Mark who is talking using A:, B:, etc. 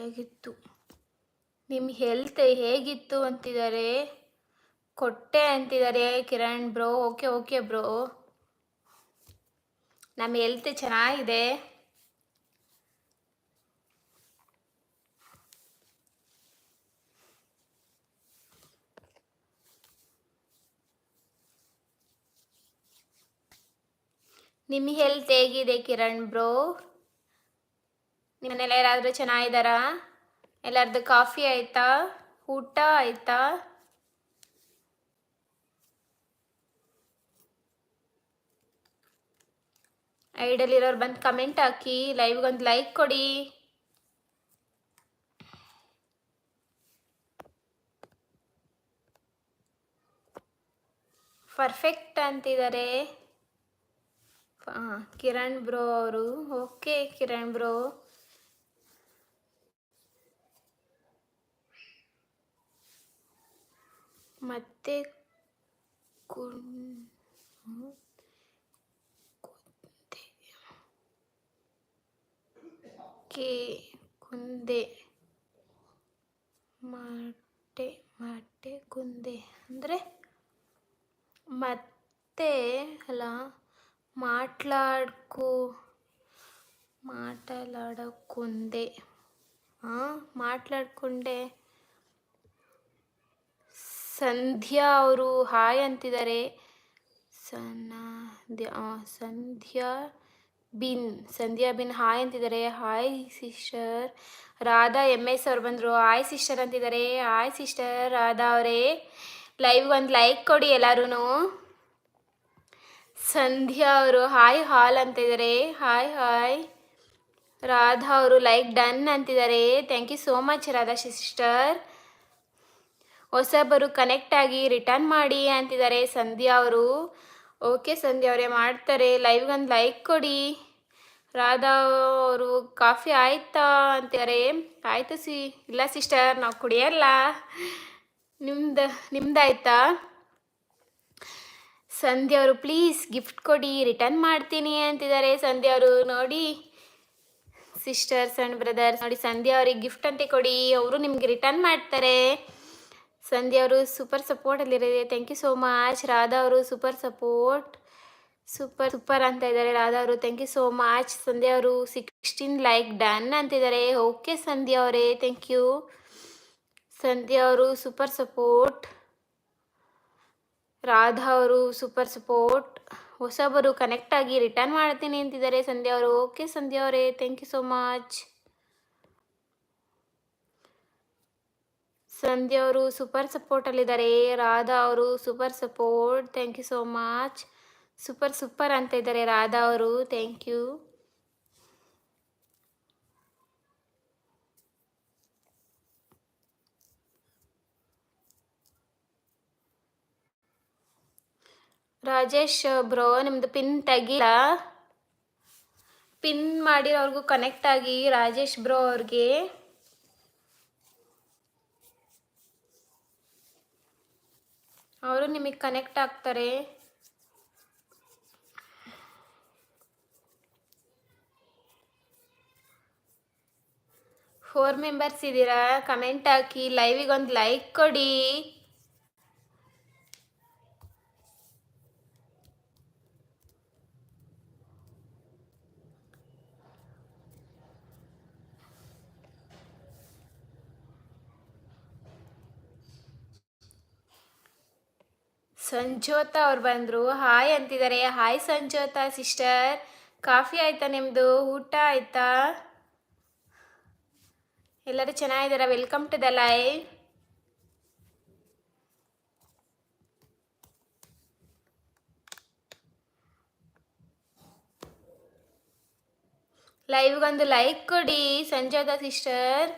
A: ಹೇಗಿತ್ತು ನಿಮ್ಮ ಹೆಲ್ತ್ ಹೇಗಿತ್ತು ಅಂತಿದ್ದಾರೆ ಕೊಟ್ಟೆ ಅಂತಿದ್ದಾರೆ Kiran bro okay okay bro ನಮ್ಮ ಹೆಲ್ತ್ ಚೆನ್ನಾಗಿದೆ. ನಿಮ್ಮ ಹೆಲ್ತ್ ಹೇಗಿದೆ ಕಿರಣ್ ಬ್ರೋ ನಿಮ್ಮನೆಲ್ಲ ಯಾರಾದರೂ ಚೆನ್ನಾಗಿದ್ದಾರಾ? ಎಲ್ಲರದ್ದು ಕಾಫಿ ಆಯಿತಾ? ಊಟ ಆಯಿತಾ? ಐಡಲ್ಲಿರೋರು ಬಂದು ಕಮೆಂಟ್ ಹಾಕಿ, ಲೈವ್ಗೊಂದು ಲೈಕ್ ಕೊಡಿ. ಪರ್ಫೆಕ್ಟ್ ಅಂತಿದ್ದಾರೆ. ಕಿರಣ್ ಬ್ರೋ ಅವರು. Okay, Kiran bro. ಮತ್ತೆ ಕೆ ಕುಂದೆ. ಮಾಟೆ ಮಾಟೆ ಕುಂದೆ. ಅಂದರೆ ಮತ್ತೆ ಅಲ್ಲ ಮಾಟ್ಲಾಡ್ಕೋ ಮಾಟಲಾಡೋ ಕುಂದೆ ಹಾಂ ಮಾಟ್ಲಾಡ್ಕೊಂಡೆ. ಸಂಧ್ಯಾ ಅವರು ಹಾಯ್ ಅಂತಿದ್ದಾರೆ. ಸನಾದ್ಯ ಸಂಧ್ಯಾ ಬಿನ್ ಸಂಧ್ಯಾ ಬಿನ್ ಹಾಯ್ ಅಂತಿದ್ದಾರೆ. Hi sister, Radha M S ಅವ್ರು ಬಂದರು. ಹಾಯ್ ಸಿಸ್ಟರ್ ಅಂತಿದ್ದಾರೆ. ಹಾಯ್ ಸಿಸ್ಟರ್, ರಾಧಾ ಅವರೇ. ಲೈವ್ ಒಂದು ಲೈಕ್ ಕೊಡಿ ಎಲ್ಲರೂ ಸಂಧ್ಯಾ ಅವರು ಹಾಯ್ ಹಾಲ್ ಅಂತಿದ್ದಾರೆ. Hi hi. ರಾಧಾ ಅವರು ಲೈಕ್ ಡನ್ ಅಂತಿದ್ದಾರೆ. Thank you so much Radha sister. ಹೊಸಬರು ಕನೆಕ್ಟ್ ಆಗಿ ರಿಟರ್ನ್ ಮಾಡಿ ಅಂತಿದ್ದಾರೆ. ಸಂಧ್ಯಾ ಅವರು. ಓಕೆ ಸಂಧ್ಯಾ ಅವರೇ ಮಾಡ್ತಾರೆ. ಲೈವ್ಗೊಂದು ಲೈಕ್ ಕೊಡಿ. ರಾಧಾ ಅವರು, ಕಾಫಿ ಆಯ್ತಾ? ಅಂತಿದ್ದಾರೆ. ಆಯಿತು ಸಿ. ಇಲ್ಲ ಸಿಸ್ಟರ್ ನಾವು ಕುಡಿಯಲ್ಲ. ನಿಮ್ದು, ನಿಮ್ದಾಯ್ತಾ? ಸಂಧ್ಯಾ ಅವರು ಪ್ಲೀಸ್ ಗಿಫ್ಟ್ ಕೊಡಿ ರಿಟರ್ನ್ ಮಾಡ್ತೀನಿ ಅಂತಿದ್ದಾರೆ. ಸಂಧ್ಯಾ ಅವರು, ನೋಡಿ ಸಿಸ್ಟರ್ಸ್ ಆ್ಯಂಡ್ ಬ್ರದರ್ಸ್ ನೋಡಿ ಸಂಧ್ಯಾ ಅವ್ರಿಗೆ ಗಿಫ್ಟ್ ಅಂತ ಕೊಡಿ. ಅವರು ನಿಮ್ಗೆ ರಿಟರ್ನ್ ಮಾಡ್ತಾರೆ. ಸಂಧ್ಯಾ ಅವರು super support ಸಪೋರ್ಟಲ್ಲಿದ್ದಾರೆ thank you so much Radha ಅವರು ಸೂಪರ್ ಸಪೋರ್ಟ್ ಸೂಪರ್ ಸೂಪರ್ ಅಂತ ಇದ್ದಾರೆ ರಾಧಾ ಅವರು. Thank you so much Sandhya ಅವರು ಸಿಕ್ಸ್ಟೀನ್ ಲೈಕ್ ಡನ್ ಅಂತಿದ್ದಾರೆ ಓಕೆ ಸಂಧ್ಯಾ ಅವರೇ. ಥ್ಯಾಂಕ್ ಯು ಸಂಧ್ಯಾ ಅವರು ಸೂಪರ್ ಸಪೋರ್ಟ್ ರಾಧಾ ಅವರು ಸೂಪರ್ ಸಪೋರ್ಟ್ ಹೊಸಬರು ಕನೆಕ್ಟ್ ಆಗಿ ರಿಟರ್ನ್ ಮಾಡ್ತೀನಿ ಅಂತಿದ್ದಾರೆ ಸಂಧ್ಯಾ ಅವರು. ಓಕೆ ಸಂಧ್ಯಾ ಅವರೇ. Thank you so much Sandhya ಅವರು ಸೂಪರ್ ಸಪೋರ್ಟಲ್ಲಿದ್ದಾರೆ ರಾಧಾ ಅವರು super support thank you so much super super ಅಂತ ಇದ್ದಾರೆ ರಾಧಾ ಅವರು. ಥ್ಯಾಂಕ್ ಯು ರಾಜೇಶ್ ಬ್ರೋ ನಿಮ್ಮದು ಪಿನ್ ತೆಗಿಲ್ಲ? ಪಿನ್ ಮಾಡಿರೋರ್ಗೂ ಕನೆಕ್ಟ್ ಆಗಿ ರಾಜೇಶ್ ಬ್ರೋ ಅವ್ರಿಗೆ ಅವರು ನಿಮಗೆ ಕನೆಕ್ಟ್ ಆಗ್ತಾರೆ. ಫೋರ್ ಮೆಂಬರ್ಸ್ ಇದ್ದೀರಾ ಕಮೆಂಟ್ ಹಾಕಿ ಲೈವಿಗೆ ಒಂದು ಲೈಕ್ ಕೊಡಿ. ಸಂಜೋತ ಅವ್ರು ಬಂದರು. ಹಾಯ್ ಅಂತಿದ್ದಾರೆ ಹಾಯ್ ಸಂಜೋತ ಸಿಸ್ಟರ್ ಕಾಫಿ ಆಯ್ತಾ ನಿಮ್ಮದು ಊಟ ಆಯ್ತಾ? ಎಲ್ಲರೂ ಚೆನ್ನಾಗಿದ್ದಾರಾ? ವೆಲ್ಕಮ್ ಟು ದ ಲೈ ಲೈವ್ಗೊಂದು ಲೈಕ್ ಕೊಡಿ, ಸಂಜೋತ ಸಿಸ್ಟರ್